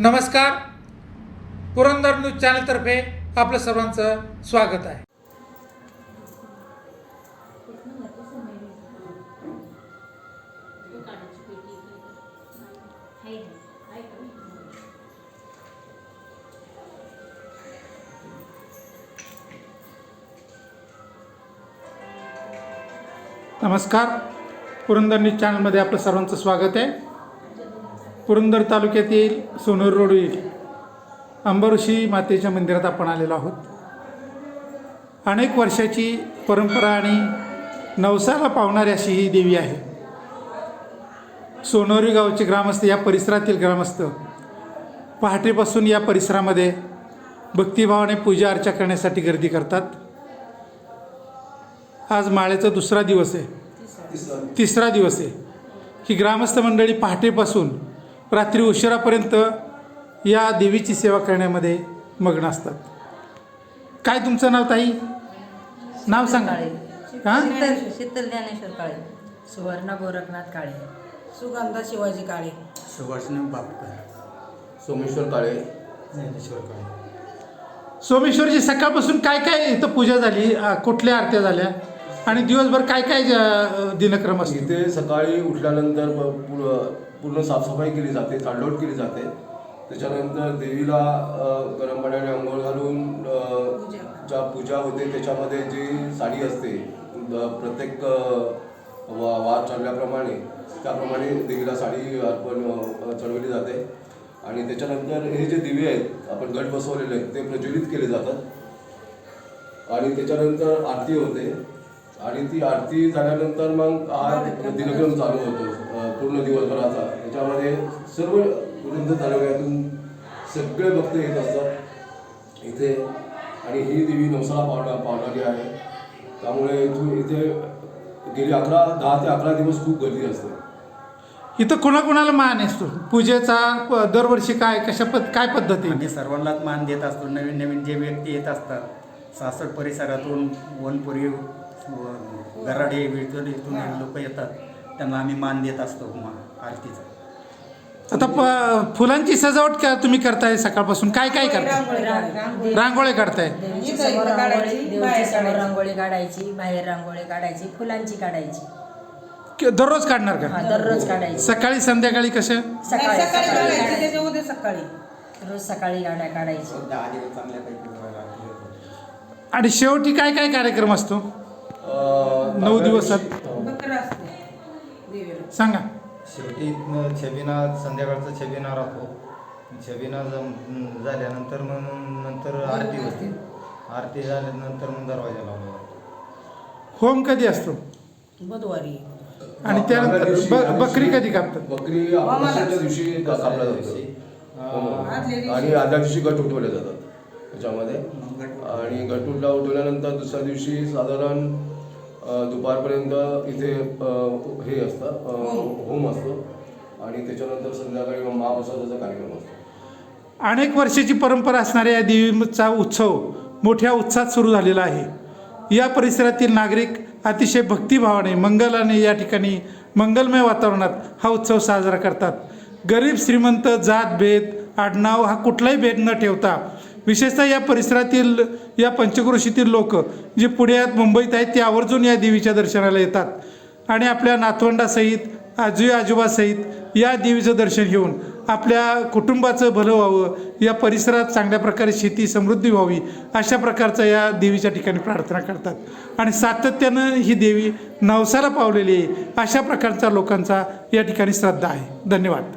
नमस्कार. पुरंदर न्यूज चॅनलतर्फे आपलं सर्वांचं स्वागत आहे. नमस्कार. पुरंदर न्यूज चॅनलमध्ये आपलं सर्वांचं स्वागत आहे. पुरंदर तालुक्यातील रोड येईल. अंबऋषी मातेच्या मंदिरात आपण आलेलो आहोत. अनेक वर्षाची परंपरा आणि नवसाला पावणारी अशी ही देवी आहे. सोनोरी गावचे ग्रामस्थ या परिसरातील ग्रामस्थ पहाटेपासून या परिसरामध्ये भक्तिभावाने पूजा अर्चा करण्यासाठी गर्दी करतात. आज माळेचा दुसरा दिवस आहे. तिसरा दिवस आहे. ही ग्रामस्थ मंडळी पहाटेपासून रात्री उशिरापर्यंत या देवीची सेवा करण्यामध्ये मग्न असतात. काय तुमचं नाव ताई? नाव सांगा. हां? शीतल शीतल ज्ञानेश्वर काळे. सुवर्णा गोरखनाथ काळे. सुगंधा शिवाजी काळे. सुभाषण बापकर. सोमेश्वर काळे ज्ञानेश्वर काळे. सोमेश्वरची सकाळपासून काय काय इथं पूजा झाली? कुठल्या आरत्या झाल्या? आणि दिवसभर काय काय ज दिनक्रम असतो इथे सकाळी उठल्यानंतर प- पूर्ण पूर्ण साफसफाई केली जाते चांडोट केली जाते. त्याच्यानंतर देवीला अ, गरम पाण्याने आंघोळ घालून अ, ज्या पूजा होते त्याच्यामध्ये जी साडी असते प्रत्येक अ, वा वार चढल्याप्रमाणे त्याप्रमाणे देवीला साडी अर्पण अ, चढवली जाते. आणि त्याच्यानंतर हे जे दिवे आहेत आपण गट बसवलेले आहेत ते प्रज्वलित केले जातात. आणि त्याच्यानंतर आरती होते. आणि ती आरती झाल्यानंतर मग हा दिनक्रम चालू होतो पूर्ण दिवसभराचा. याच्यामध्ये सर्व पुरंदर तालुक्यातून सगळे भक्त येत असतात इथे. आणि ही देवी नवसाला पावणा पावणारी आहे. त्यामुळे इथून इथे गेली अकरा दहा ते अकरा दिवस खूप गर्दी असते. इथं कोणाकोणाला मान असतो? पूजेचा प- दरवर्षी काय कशा पद काय पद्धती? आम्ही सर्वांनाच मान देत असतो. नवीन नवीन जे व्यक्ती येत असतात सासवड परिसरातून वनपुरी गराडे विळचोड इथून लोक येतात. त्यांना आम्ही मान देत असतो मा- आरतीचा. आता प फुलांची सजावट का तुम्ही करताय सकाळपासून? काय काय करताय? रांगोळी काढताय. देवीची समोर रांगोळी काढायची, देवीची बाहेर समोर. रांगोळी काढायची बाहेर रांगोळी काढायची फुलांची काढायची. कि- दररोज काढणार हा का दररोज काढायची. सकाळी संध्याकाळी कसं सकाळी सकाळी सकाळी काढायची काढायची. त्याच्या उद्या सकाळी. रोज सकाळी गाड्या काढायची दहा दिवस चांगल्यापैकी आरती होते. आणि शेवटी काय काय कार्यक्रम असतो? नऊ दिवसात. हो. सांगा. शेवटी छबिना संध्याकाळचा छबिना राहतो. छबिना जम- झाल्यानंतर मग नंतर आरती होते. आरती झाल्यानंतर मग दरवाजा लावला जातो. होम कधी असतो? बुधवारी. आणि त्यानंतर बकरी कधी कापतात? बकरी दिवशी कापला जातो आदल्या दिवशी. आणि आदल्या दिवशी गट उठवले जातात. त्याच्यामध्ये. मग गट- आणि गटूटला उठवल्यानंतर दुसऱ्या दिवशी साधारण दुपारपर्यंत इथे हे असतं अ, होम असतो. आणि त्याच्यानंतर संध्याकाळी महाप्रसादाचा कार्यक्रम असतो. अनेक वर्षाची परंपरा असणाऱ्या या देवीचा उत्सव मोठ्या उत्साहात सुरू झालेला आहे. या परिसरातील नागरिक अतिशय भक्तिभावाने मंगलाने या ठिकाणी मंगलमय वातावरणात हा उत्सव साजरा करतात. गरीब श्रीमंत जात भेद आडनाव हा कुठलाही भेद न ठेवता विशेषतः या परिसरातील या पंचक्रोशीतील लोक जे पुण्यात मुंबईत आहेत ते आवर्जून या देवीच्या दर्शनाला येतात. आणि आपल्या नातवंडासहित आजी आजोबासहित या देवीचं दर्शन घेऊन आपल्या कुटुंबाचं भलं व्हावं या परिसरात चांगल्या प्रकारे शेती समृद्धी व्हावी अशा प्रकारचा या देवीच्या ठिकाणी प्रार्थना करतात. आणि सातत्यानं ही देवी नवसाला पावलेली आहे अशा प्रकारचा लोकांचा या ठिकाणी श्रद्धा आहे. धन्यवाद.